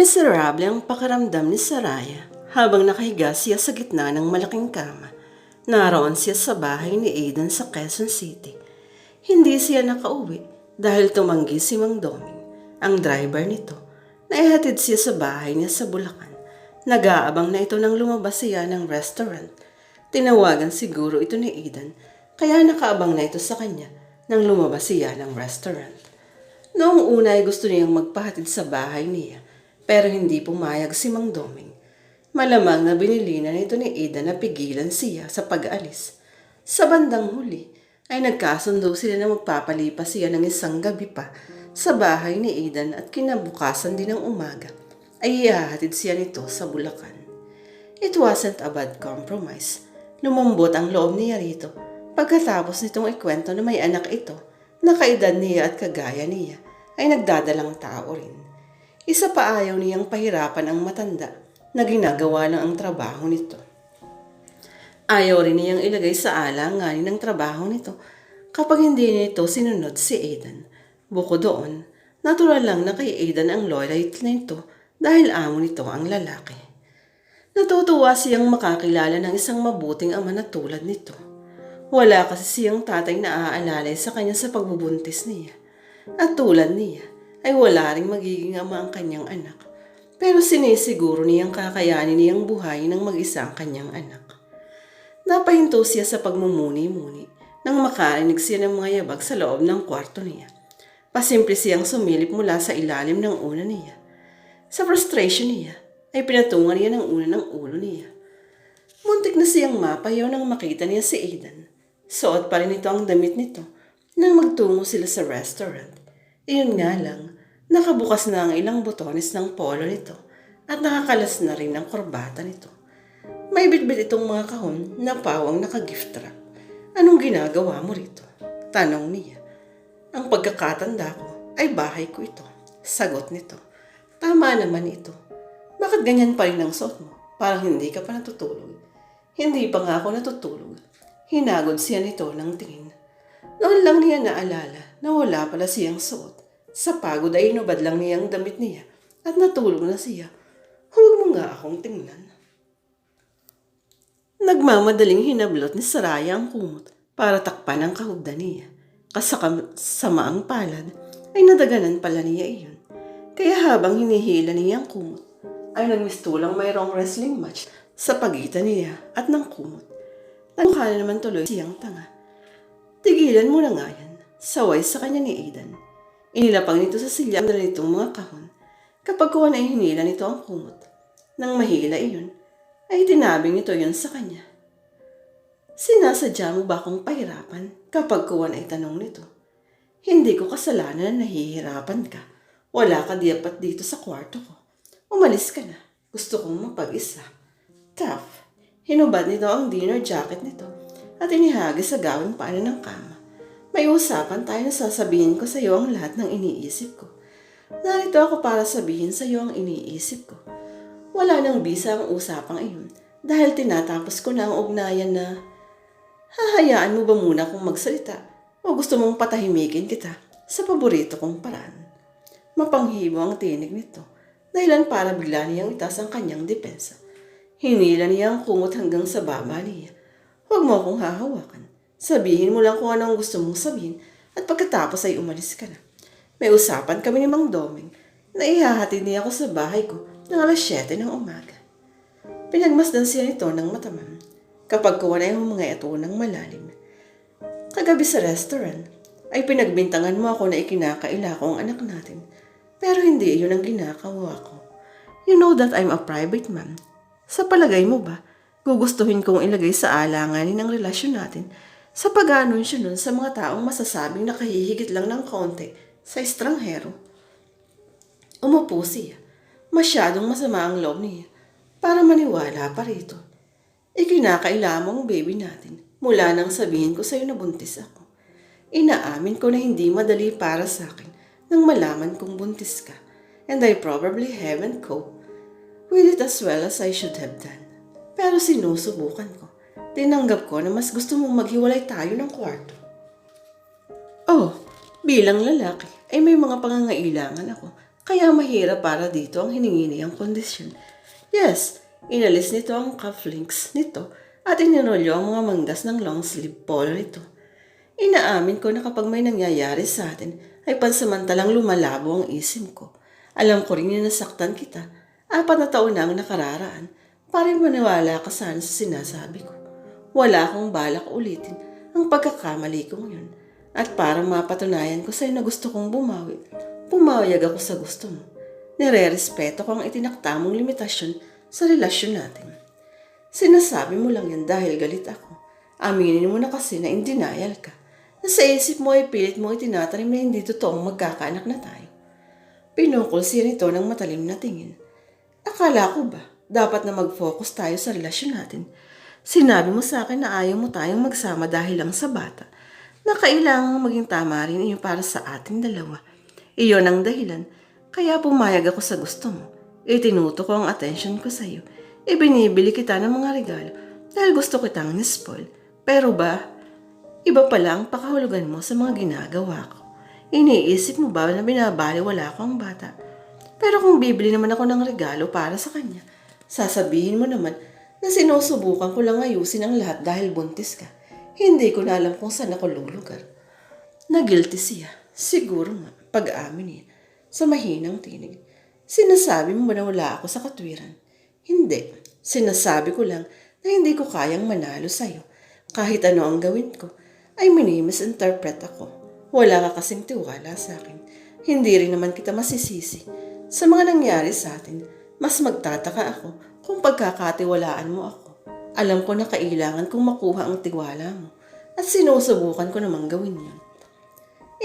Miserable ang pakiramdam ni Saraya habang nakahiga siya sa gitna ng malaking kama. Naroon siya sa bahay ni Aidan sa Quezon City. Hindi siya nakauwi dahil tumanggi si Mang Doming, ang driver nito. Naihatid siya sa bahay niya sa Bulacan. Nag-aabang na ito nang lumabas siya ng restaurant. Tinawagan siguro ito ni Aidan kaya nakaabang na ito sa kanya nang lumabas siya ng restaurant. Noong una ay gusto niyang magpahatid sa bahay niya, pero hindi pumayag si Mang Doming. Malamang na binili na nito ni Ida na pigilan siya sa pag-alis. Sa bandang huli, ay nagkasundo sila na magpapalipas siya ng isang gabi pa sa bahay ni Aidan at kinabukasan din ng umaga ay ihahatid siya nito sa Bulacan. It wasn't a bad compromise. Lumambot ang loob niya rito pagkatapos nitong ikwento na may anak ito na kaedad niya at kagaya niya ay nagdadalang tao rin. Isa pa ayaw niyang pahirapan ang matanda na ginagawa lang ang trabaho nito. Ayaw rin niyang ilagay sa alanganin ng trabaho nito kapag hindi nito sinunod si Aidan. Bukod doon, natural lang na kay Aidan ang loyalty nito dahil amo nito ang lalaki. Natutuwa siyang makakilala ng isang mabuting ama na tulad nito. Wala kasi siyang tatay na aalalay sa kanya sa pagbubuntis niya. At tulad niya, ay wala ring magiging ama ang kanyang anak. Pero sinisiguro niyang kakayanin niyang buhayin ng mag-isa ang kanyang anak. Napahinto siya sa pagmumuni-muni nang makarinig siya ng mga yabag sa loob ng kwarto niya. Pasimple siyang sumilip mula sa ilalim ng una niya. Sa frustration niya, ay pinatungan niya ng una ng ulo niya. Muntik na siyang mapayaw nang makita niya si Aidan. Suot pa rin ito ang damit nito nang magtungo sila sa restaurant. Iyon nga lang, nakabukas na ang ilang butones ng polo nito at nakakalas na rin ang korbata nito. May bitbit itong mga kahon na pawang naka-gift wrap. Anong ginagawa mo rito? Tanong niya. Ang pagkakatanda ko ay bahay ko ito. Sagot nito. Tama naman ito. Bakit ganyan pa rin ang suot mo? Parang hindi ka pa natutulog. Hindi pa nga ako natutulog. Hinagod siya nito ng tingin. Noon lang niya naalala na wala pala siyang suot. Sa pagod ay inubad lang niya ang damit niya at natulog na siya. Huwag mo nga akong tingnan. Nagmamadaling hinablot ni Saraya ang kumot para takpan ang kahugdan niya. Kasakam sama ang palad ay nadaganan pala niya iyon. Kaya habang hinihila niya ang kumot, ay nagmistulang mayroong wrestling match sa pagitan niya at ng kumot. Nagmukha na naman tuloy siyang tanga. Tigilan mo na nga yan. Saway sa kanya ni Aidan. Inilapag nito sa silya ang dala nitong mga kahon. Kapag kuha na hinila nito ang kumot. Nang mahila iyon, ay tinabing nito yon sa kanya. Sinasadya mo ba akong pahirapan kapag kuha na itanong nito? Hindi ko kasalanan na nahihirapan ka. Wala ka diapat dito sa kwarto ko. Umalis ka na. Gusto kong mapag-isa. Tough. Hinubad nito ang dinner jacket nito at inihagis sa gawing paanan ng kama. May usapan tayo na sasabihin ko sa iyo ang lahat ng iniisip ko. Narito ako para sabihin sa iyo ang iniisip ko. Wala nang bisa ang usapang iyon dahil tinatapos ko na ang ugnayan na hahayaan mo ba muna kung magsalita o gusto mong patahimikin kita sa paborito kong paraan. Mapanghibo ang tinig nito dahilan para bigla niyang itas ang kanyang depensa. Hinila niya ang kumot hanggang sa baba niya. Huwag mo akong hahawakan. Sabihin mo lang kung ano ang gusto mong sabihin at pagkatapos ay umalis ka na. May usapan kami ni Mang Doming na ihahatid niya ako sa bahay ko ng alas 7 ng umaga. Pinagmasdan siya nito ng mataman kapag kuha na yung mga ito ng malalim. Kagabi sa restaurant ay pinagbintangan mo ako na ikinakaila ko ang anak natin pero hindi yun ang ginagawa ko. You know that I'm a private man. Sa palagay mo ba, gugustuhin kong ilagay sa alanganin ang relasyon natin sa pag-anunsyo nun sa mga taong masasabing nakahihigit lang ng konti sa estranghero. Umupo siya. Masyadong masama ang loob niya para maniwala pa rito. Ikinakaila mo ang baby natin mula nang sabihin ko sa'yo na buntis ako. Inaamin ko na hindi madali para sa akin nang malaman kong buntis ka and I probably haven't coped with it as well as I should have done. Pero sinusubukan ko. Tinanggap ko na mas gusto mong maghiwalay tayo ng kwarto. Oh, bilang lalaki ay may mga pangangailangan ako Kaya mahirap para dito ang hiningi niyang kondisyon. Yes, inalis nito ang cufflinks nito at inirolyo ang mga manggas ng long sleeve polo nito. Inaamin ko na kapag may nangyayari sa atin ay pansamantalang lumalabo ang isip ko. Alam ko rin na nasaktan kita. Apat na taon na ang nakararaan para maniwala ka sana sa sinasabi ko. Wala akong balak ulitin ang pagkakamali kong yun. At para mapatunayan ko sa'yo na gusto kong bumawi, pumayag ako sa gusto mo. Nire-respeto ko ang itinakta mong limitasyon sa relasyon natin. Sinasabi mo lang yan dahil galit ako. Aminin mo na kasi na in denial ka. Na sa isip mo ay pilit mo itinatanim na hindi totoong magkakaanak na tayo. Pinukol siya nito ng matalim na tingin. Akala ko ba, dapat na mag-focus tayo sa relasyon natin. Sinabi mo sa akin na ayaw mo tayong magsama dahil lang sa bata. Na kailangang maging tama rin iyo para sa ating dalawa. Iyon ang dahilan, kaya pumayag ako sa gusto mo. Itinuto ko ang attention ko sa iyo. Ibinibili kita ng mga regalo dahil gusto kitang nispoil. Pero ba, iba pala ang pakahulugan mo sa mga ginagawa ko. Iniisip mo ba na binabaliwala ko ang bata? Pero kung bibili naman ako ng regalo para sa kanya, sasabihin mo naman na sinusubukan ko lang ayusin ang lahat dahil buntis ka. Hindi ko na alam kung saan ako lulugar. Nagilty siya. Siguro nga, pag-amin niya. Sa mahinang tinig. Sinasabi mo ba na wala ako sa katwiran? Hindi. Sinasabi ko lang na hindi ko kayang manalo sa'yo. Kahit ano ang gawin ko, ay minimisinterpret ako. Wala ka kasing tiwala sa akin. Hindi rin naman kita masisisi. Sa mga nangyari sa atin, mas magtataka ako kung pagkakatiwalaan mo ako. Alam ko na kailangan kong makuha ang tiwala mo at sinusubukan ko namang gawin yun.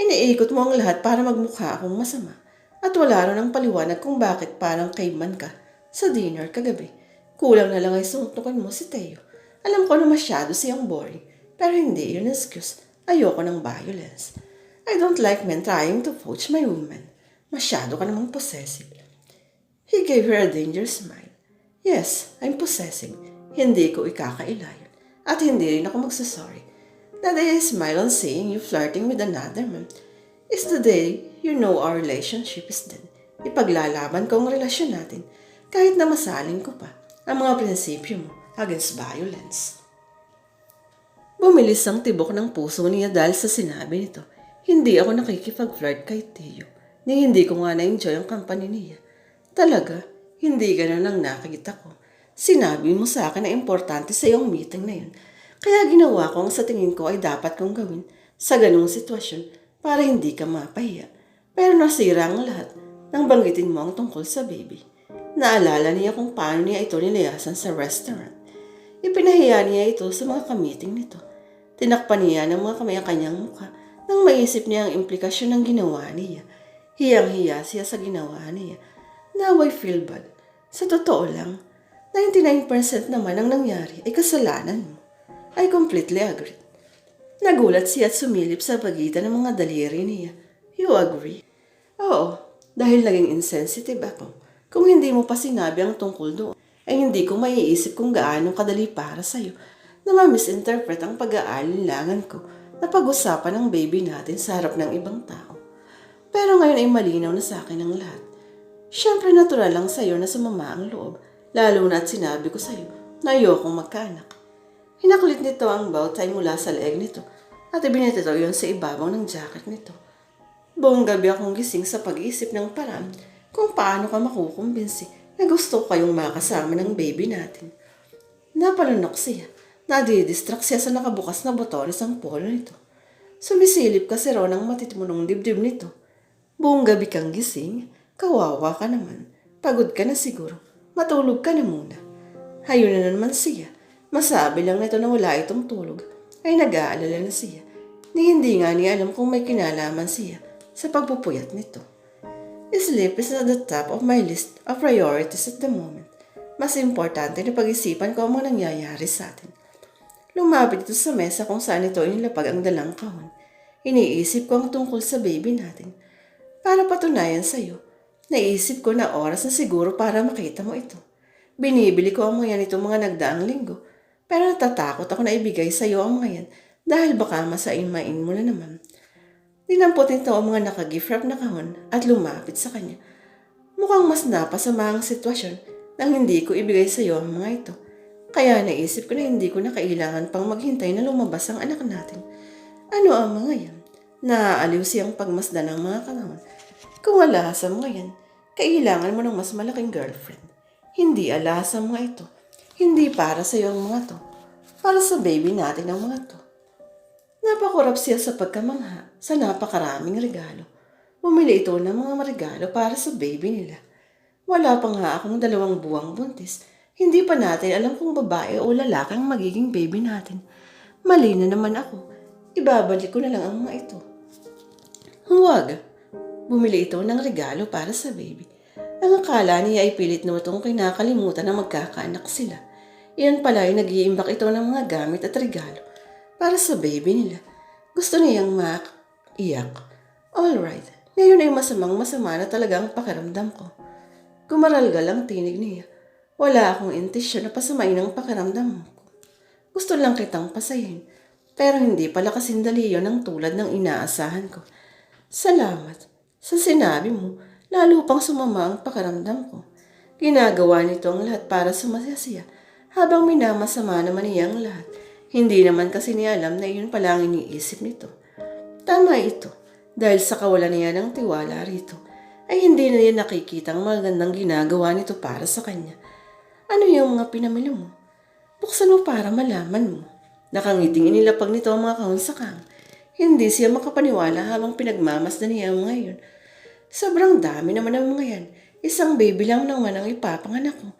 Iniikot mo ang lahat para magmukha akong masama at wala rin ang paliwanag kung bakit parang caveman ka sa dinner kagabi. Kulang na lang ay suntukan mo si Teo. Alam ko na masyado siyang boring pero hindi yun excuse. Ayoko ng violence. I don't like men trying to poach my woman. Masyado ka namang possessive. He gave her a dangerous smile. Yes, I'm possessive. Hindi ko ikakailayan. At hindi rin ako magsasorry. The day I smile on seeing you flirting with another man is the day you know our relationship is dead. Ipaglalaban ko ang relasyon natin kahit na masalin ko pa ang mga prinsipyo mo against violence. Bumilis ang tibok ng puso niya dahil sa sinabi nito. Hindi ako nakikipag-flirt kay Teo. Ni hindi ko nga na-enjoy ang company niya. Talaga, hindi ganun ang nakikita ko. Sinabi mo sa akin na importante sa iyong meeting na yun. Kaya ginawa ko ang sa tingin ko ay dapat kong gawin sa ganung sitwasyon para hindi ka mapahiya. Pero nasira ang lahat nang banggitin mo ang tungkol sa baby. Naalala niya kung paano niya ito nilayasan sa restaurant. Ipinahiya niya ito sa mga kamiting nito. Tinakpan niya ng mga kamay ang kanyang mukha nang maisip niya ang implikasyon ng ginawa niya. Hiyang-hiya siya sa ginawa niya. Now I feel bad. Sa totoo lang, 99% naman ang nangyari ay kasalanan mo. I completely agree. Nagulat siya at sumilip sa pagitan ng mga daliri niya. You agree? Oo, dahil naging insensitive ako. Kung hindi mo pa sinabi ang tungkol doon, ay hindi ko maiisip kung gaano kadali para sa'yo na ma-misinterpret ang pag-aalinlangan ko na pag-usapan ng baby natin sa harap ng ibang tao. Pero ngayon ay malinaw na sa akin ang lahat. Siyempre natural lang sa'yo na sumama ang loob, lalo na at sinabi ko sa'yo na ayokong magkaanak. Hinaklit nito ang bow tie mula sa leeg nito at ibinitito yon sa ibabaw ng jacket nito. Buong gabi akong gising sa pag-iisip ng paraan kung paano ka makukumbinsi na gusto kayong makasama ng baby natin. Napalunok siya. Nadidistract siya sa nakabukas na botones ang polo nito. Sumisilip kasi raw ng matitmunong dibdib nito. Buong gabi kang gising, kawawa ka naman. Pagod ka na siguro. Matulog ka na muna. Hayun na naman siya. Masabi lang nito na wala itong tulog. Ay nag-aalala na siya. Ni hindi nga niya alam kung may kinalaman siya sa pagpupuyat nito. Sleep is at the top of my list of priorities at the moment. Mas importante na pag-isipan ko ang mga nangyayari sa atin. Lumapit ito sa mesa kung saan ito inilapag ang dalang kahon. Iniisip ko ang tungkol sa baby natin. Para patunayan sa iyo, naisip ko na oras na siguro para makita mo ito. Binibili ko ang mga yan itong mga nagdaang linggo. Pero natatakot ako na ibigay sa iyo ang mga yan dahil baka masain-main mo na naman. Dinampot nito ang mga naka-gift wrap na kahon at lumapit sa kanya. Mukhang mas napasama ang sitwasyon nang hindi ko ibigay sa iyo ang mga ito. Kaya naisip ko na hindi ko na kailangan pang maghintay na lumabas ang anak natin. Ano ang mga yan? Naaaliw siyang pagmasdan ng mga katawan. Kung alahas ang mga yan, kailangan mo ng mas malaking girlfriend. Hindi alahas ang mga ito. Hindi para sa iyo ang mga to. Para sa baby natin ang mga to. Napakurap siya sa pagkamangha sa napakaraming regalo. Bumili ito ng mga regalo para sa baby nila. Wala pa nga akong dalawang buwang buntis. Hindi pa natin alam kung babae o lalaki ang magiging baby natin. Mali na naman ako. Ibabalik ko na lang ang mga ito. Huwag. Bumili ito ng regalo para sa baby. Ang akala niya ay pilit na itong kinakalimutan na magkakaanak sila. Iyan pala ay nag-iimbak ito ng mga gamit at regalo para sa baby nila. Gusto niyang mak-iyak. Alright, ngayon ay masamang masama na talaga ang pakiramdam ko. Gumaralgal ang tinig niya. Wala akong intensyon na pasamain ang pakiramdam ko. Gusto lang kitang pasayin. Pero hindi pala kasindali yun ang tulad ng inaasahan ko. Salamat. Sa sinabi mo, lalo pang sumama ang pakiramdam ko. Ginagawa nito ang lahat para sumasaya siya, habang minamasama naman niya ang lahat. Hindi naman kasi niya alam na iyon pala ang iniisip nito. Tama ito, dahil sa kawalan niya ng tiwala rito, ay hindi na niya nakikita ang magandang ginagawa nito para sa kanya. Ano yung mga pinamili mo? Buksan mo para malaman mo. Nakangiting inilapag nito ang mga kahon sa kang. Hindi siya makapaniwala habang pinagmamasdan niya ang mga. Sobrang dami naman ang mga yan. Isang baby lang naman ang ipapanganak ko.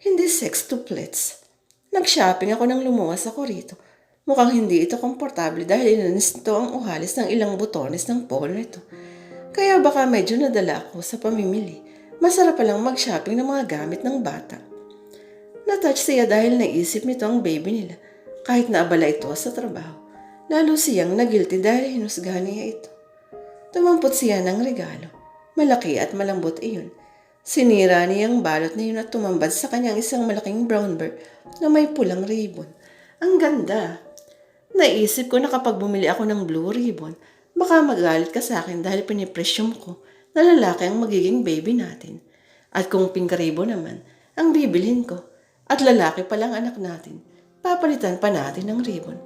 Hindi sextuplets. Nag-shopping ako nang lumuwas ako rito. Mukhang hindi ito komportable dahil inanis nito ang uhalis ng ilang butones ng polo nito. Kaya baka medyo nadala ako sa pamimili. Masarap palang mag-shopping ng mga gamit ng bata. Natouch siya dahil naisip nito ang baby nila kahit naabala ito sa trabaho. Lalo siyang nagilty dahil hinusgahan niya ito. Tumampot siya ng regalo. Malaki at malambot iyon. Sinira niya ang balot na yun at tumambad sa kanyang isang malaking brown bear na may pulang ribbon. Ang ganda! Naisip ko na kapag bumili ako ng blue ribbon, baka magalit ka sa akin dahil pinipresyum ko na lalaki ang magiging baby natin. At kung pink ribbon naman, ang bibilhin ko. At lalaki palang anak natin. Papalitan pa natin ng ribbon.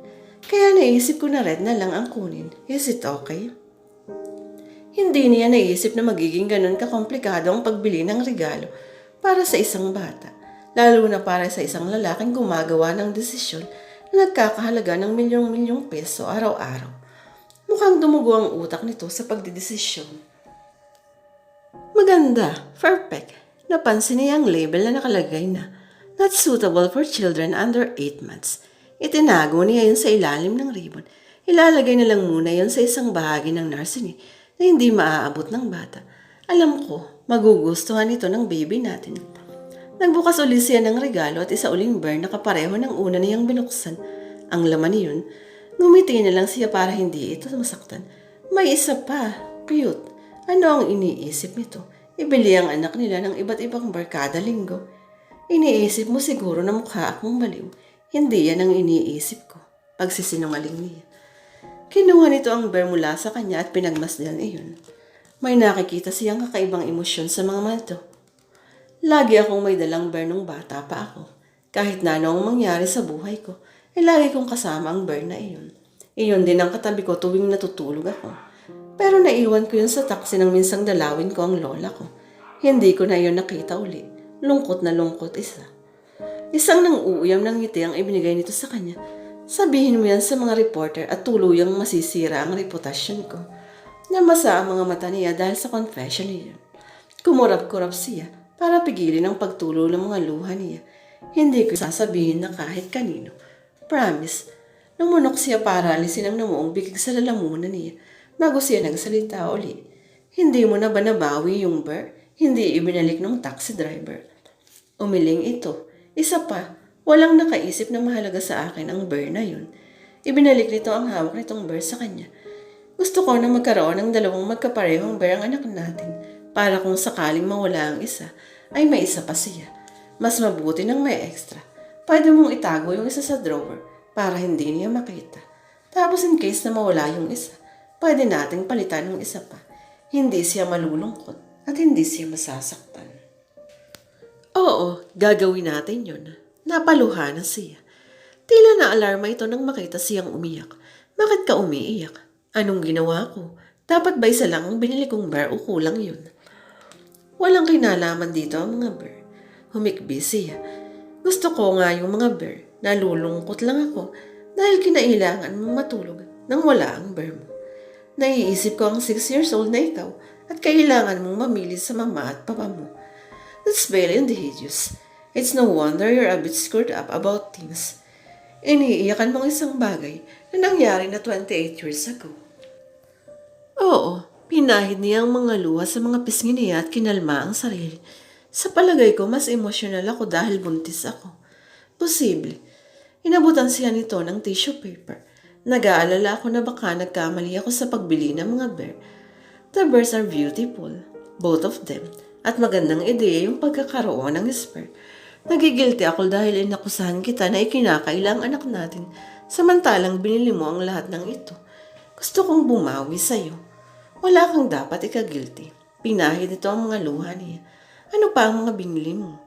Kaya naisip ko na red na lang ang kunin. Is it okay? Hindi niya naisip na magiging ganun kakomplikado ang pagbili ng regalo para sa isang bata, lalo na para sa isang lalaking gumagawa ng desisyon na nagkakahalaga ng milyong-milyong peso araw-araw. Mukhang dumugo ang utak nito sa pagdidesisyon. Maganda, perfect. Napansin niya ang label na nakalagay na not suitable for children under 8 months. Itinago niya yun sa ilalim ng ribbon. Ilalagay na lang muna yun sa isang bahagi ng nursery na hindi maaabot ng bata. Alam ko, magugustuhan ito ng baby natin. Nagbukas uli siya ng regalo at isa uling bear na kapareho ng una niyang binuksan. Ang laman niyon, ngumiti na lang siya para hindi ito masaktan. May isa pa, cute. Ano ang iniisip nito? Ibili ang anak nila ng iba't ibang bar kada linggo. Iniisip mo siguro na mukha akong baliw. Hindi yan ang iniisip ko. Pagsisinungaling niya. Kinuha nito ang bear mula sa kanya at pinagmasdan iyon. May nakikita siyang kakaibang emosyon sa mga mata. Lagi akong may dalang bear nung bata pa ako. Kahit na ano ang mangyari sa buhay ko, ay lagi kong kasama ang bear na iyon. Iyon din ang katabi ko tuwing natutulog ako. Pero naiwan ko yun sa taksi nang minsang dalawin ko ang lola ko. Hindi ko na yun nakita uli. Lungkot na lungkot isa. Isang nang uuyam ng ngiti ang ibinigay nito sa kanya. Sabihin mo yan sa mga reporter at tuluyang masisira ang reputasyon ko. Namasa ang mga mata niya dahil sa confession niya. Kumurap-kurap siya para pigilin ang pagtulo ng mga luha niya. Hindi ko sasabihin na kahit kanino. Promise. Lumunok siya para alisin ang namuong bigig sa lalamunan niya bago siya nagsalita uli. Hindi mo na ba nabawi yung bar? Hindi ibinalik ng taxi driver. Umiling ito. Isa pa, walang nakaisip na mahalaga sa akin ang bear na yun. Ibinalik nito ang hawak nitong bear sa kanya. Gusto ko na magkaroon ng dalawang magkaparehong bear ang anak natin para kung sakaling mawala ang isa, ay may isa pa siya. Mas mabuti nang may extra. Pwede mong itago yung isa sa drawer para hindi niya makita. Tapos in case na mawala yung isa, pwede nating palitan ng isa pa. Hindi siya malulungkot. at hindi siya masasaktan. Oo, gagawin natin yun. Napaluha na siya. Tila na alarma ito nang makita siyang umiyak. Bakit ka umiiyak? Anong ginawa ko? Dapat ba isa lang ang binili kong bear o kulang yun? Walang kinalaman dito ang mga bear. Humikbi siya. Gusto ko nga yung mga bear. Nalulungkot lang ako dahil kinailangan mong matulog nang wala ang bear mo. Naiisip ko ang 6 years old na ikaw at kailangan mong mamili sa mama at papa mo. That's very indigenous. It's no wonder you're a bit screwed up about things. Iniiyakan mong isang bagay na nangyari na 28 years ago. Oo, pinahid niya ang mga luha sa mga pisngi niya at kinalma ang sarili. Sa palagay ko, mas emosyonal ako dahil buntis ako. Posible. Inabutan siya nito ng tissue paper. Nag-aalala ako na baka nagkamali ako sa pagbili ng mga bear. The bears are beautiful, both of them, at magandang ideya yung pagkakaroon ng spare. Nagigilty ako dahil inakusahan kita na ikinakailang anak natin, samantalang binili mo ang lahat ng ito. Gusto kong bumawi sa'yo. Wala kang dapat ikagilty. Pinahid ito ang mga luha niya. Ano pa ang mga binili mo?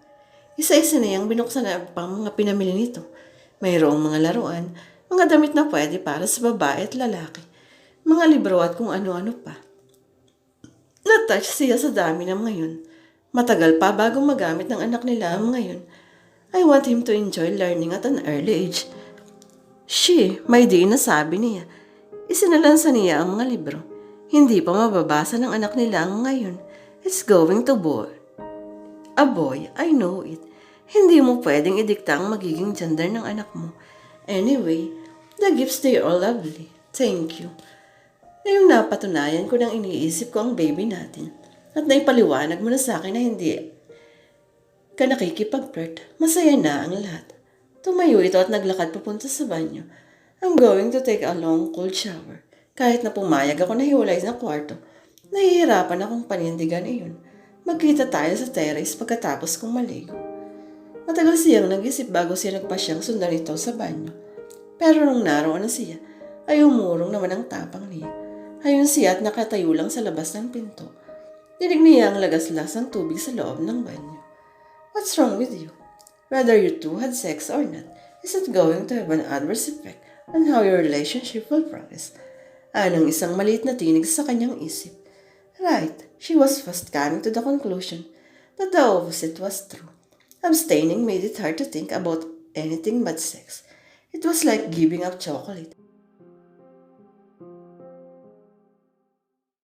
Isa-isa na yung binuksan na pang mga pinamili nito. Mayroong mga laruan, mga damit na pwede para sa babae at lalaki, mga libro at kung ano-ano pa. Natouch siya sa dami ng ngayon. Matagal pa bago magamit ng anak nila ngayon. I want him to enjoy learning at an early age. She, may di na sabi niya. Isinalansa niya ang mga libro. Hindi pa mababasa ng anak nila ngayon. It's going to boy. A boy, I know it. Hindi mo pwedeng idikta ang magiging gender ng anak mo. Anyway, the gifts they are lovely. Thank you. Ngayong napatunayan ko nang iniisip ko ang baby natin at naipaliwanag mo na sa akin na hindi ka nakikipag-flirt, masaya na ang lahat. Tumayo ito at naglakad papunta sa banyo. I'm going to take a long cold shower. Kahit na pumayag ako na hiwalay sa kwarto, nahihirapan akong panindigan iyon. Magkita tayo sa terrace pagkatapos kong maligo. Matagal siyang nag-isip bago siya nagpasyang sundan ito sa banyo. Pero nung naroon na siya, ay umurong naman ang tapang niya. Ayun siya at nakatayo lang sa labas ng pinto. Dinig niya ang lagaslas ng tubig sa loob ng banyo. What's wrong with you? Whether you two had sex or not, is it going to have an adverse effect on how your relationship will progress? Anong isang maliit na tinig sa kanyang isip. Right, she was fast coming to the conclusion that the opposite was true. Abstaining made it hard to think about anything but sex. It was like giving up chocolate.